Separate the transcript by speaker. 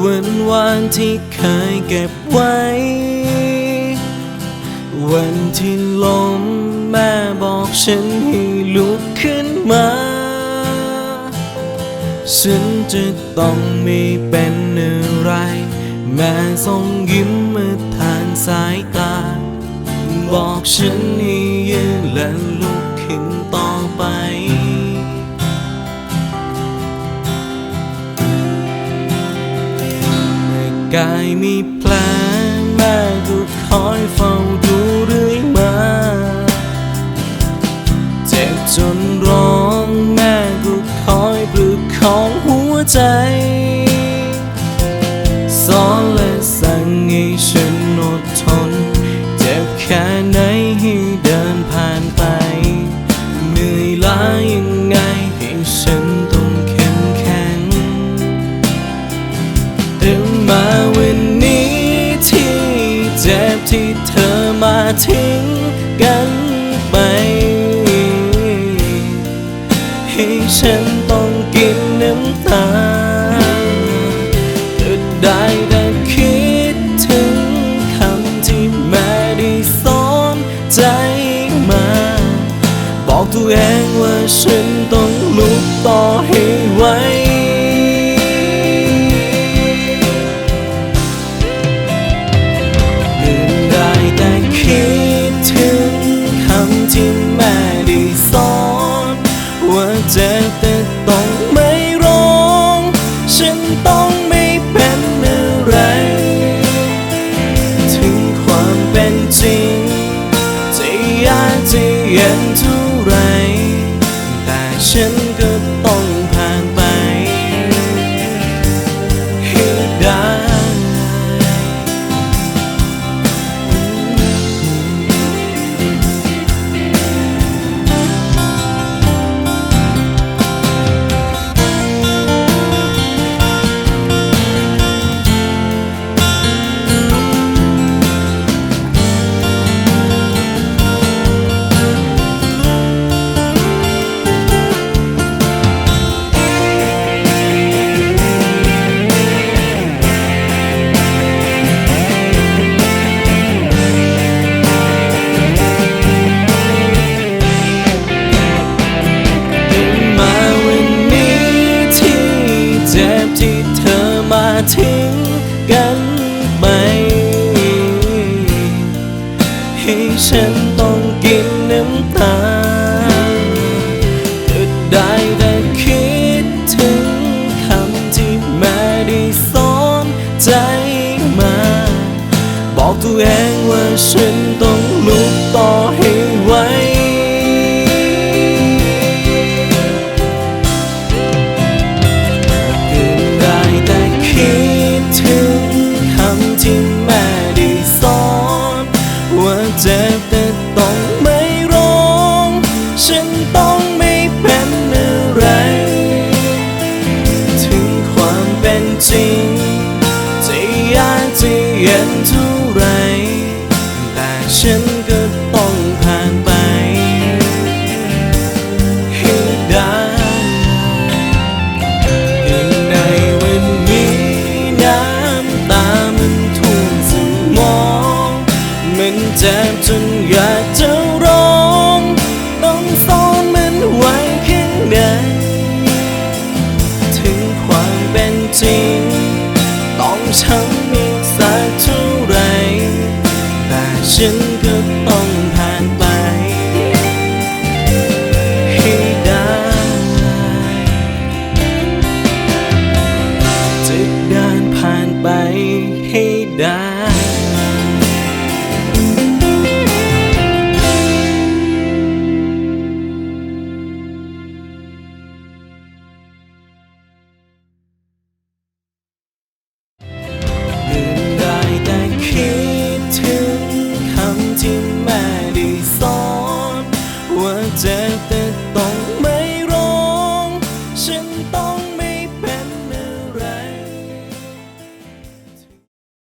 Speaker 1: วันวานที่เคยเก็บไว้ วันที่ล้มแม่บอกฉันให้ลุกขึ้นมา ฉันจะต้องไม่เป็นอะไร แม่ส่งยิ้มมาทานสายตา บอกฉันให้ยืนและ กายมีแผลแม่ก็คอยเฝ้าดูเรื่อยมา เจ็บจนร้องแม่ก็คอยปลุกของหัวใจ ตาก็ได้แต่คิดถึงคำที่แม่ได้สอนใจมา บอกตัวเองว่าฉันต้องลุกต่อให้ แทิ้งกันไป ให้ฉันต้องกินน้ำตาก็ได้แต่คิดถึงคำที่แม่ได้สอนใจมา บอกตัวเองว่าฉัน ที ต้องฉันมีสักเท่าไร แต่ฉันก็ต้องผ่านไปให้ได้จะเดินผ่านไปให้ได้ take